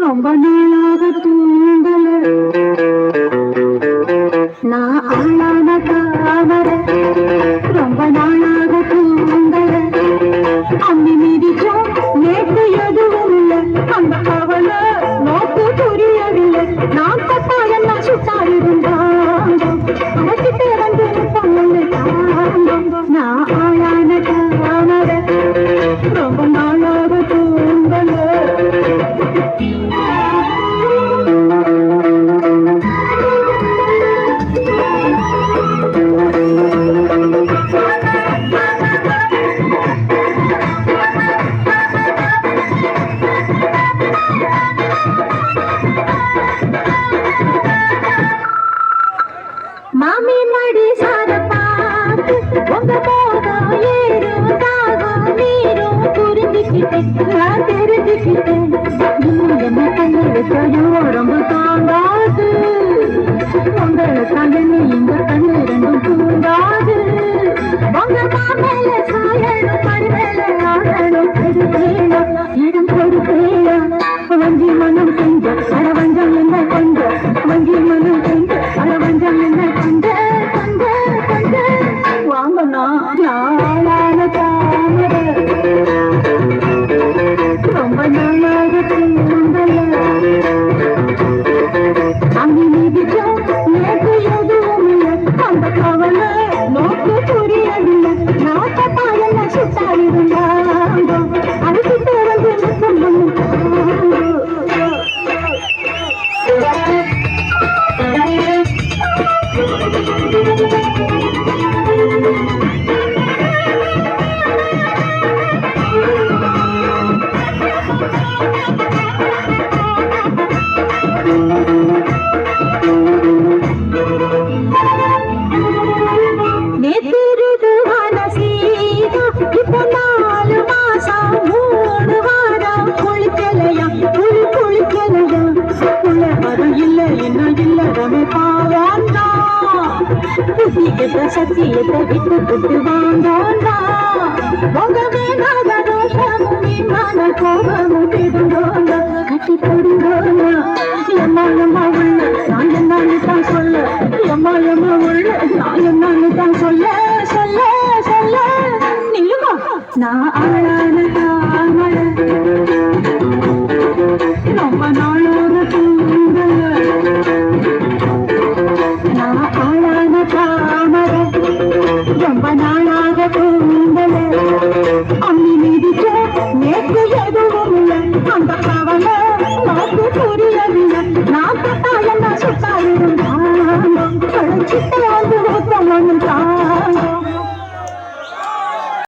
ரொம்ப நாளாக தூங்கல நான் ஆளான 大人拿去炸 மடி சாத பார்த்து உங்க போதும் ஏறும் தாகம் நீரும் புரிஞ்சுக்கிட்டேன் நான் தெரிஞ்சுக்கிட்டேன். இன்னும் தாங்காது. நாளான தாமர ரொம்ப நாளாக தூங்கல அங்கே மிதிச்சோம் நேற்று எதுவும் இல்லை அந்த கவலை நோக்கு புரியவில்லை நாட்டப்பா என்ன சுட்டாயிருந்தாங்க அதுக்கு பிறகு முத்தம் நேத்திருதுவான உள்ள வரும் இல்ல என்ன இல்ல ரமே பாவாண்டா புத்தி சத்தியத்தை விட்டு விட்டு வாண்டாண்டா உங்க வேணாத ரோஷமும் விமான கோபமும் திருந்தோங்க கட்டி போடுங்கோங்க எம்மா உள்ள நான் என்னன்னு தான் சொல்ல எம்மா உள்ள நான் என்னன்னு தான் சொல்ல சொல்ல சொல்ல நில்லுமா நான் నేను ఎదురు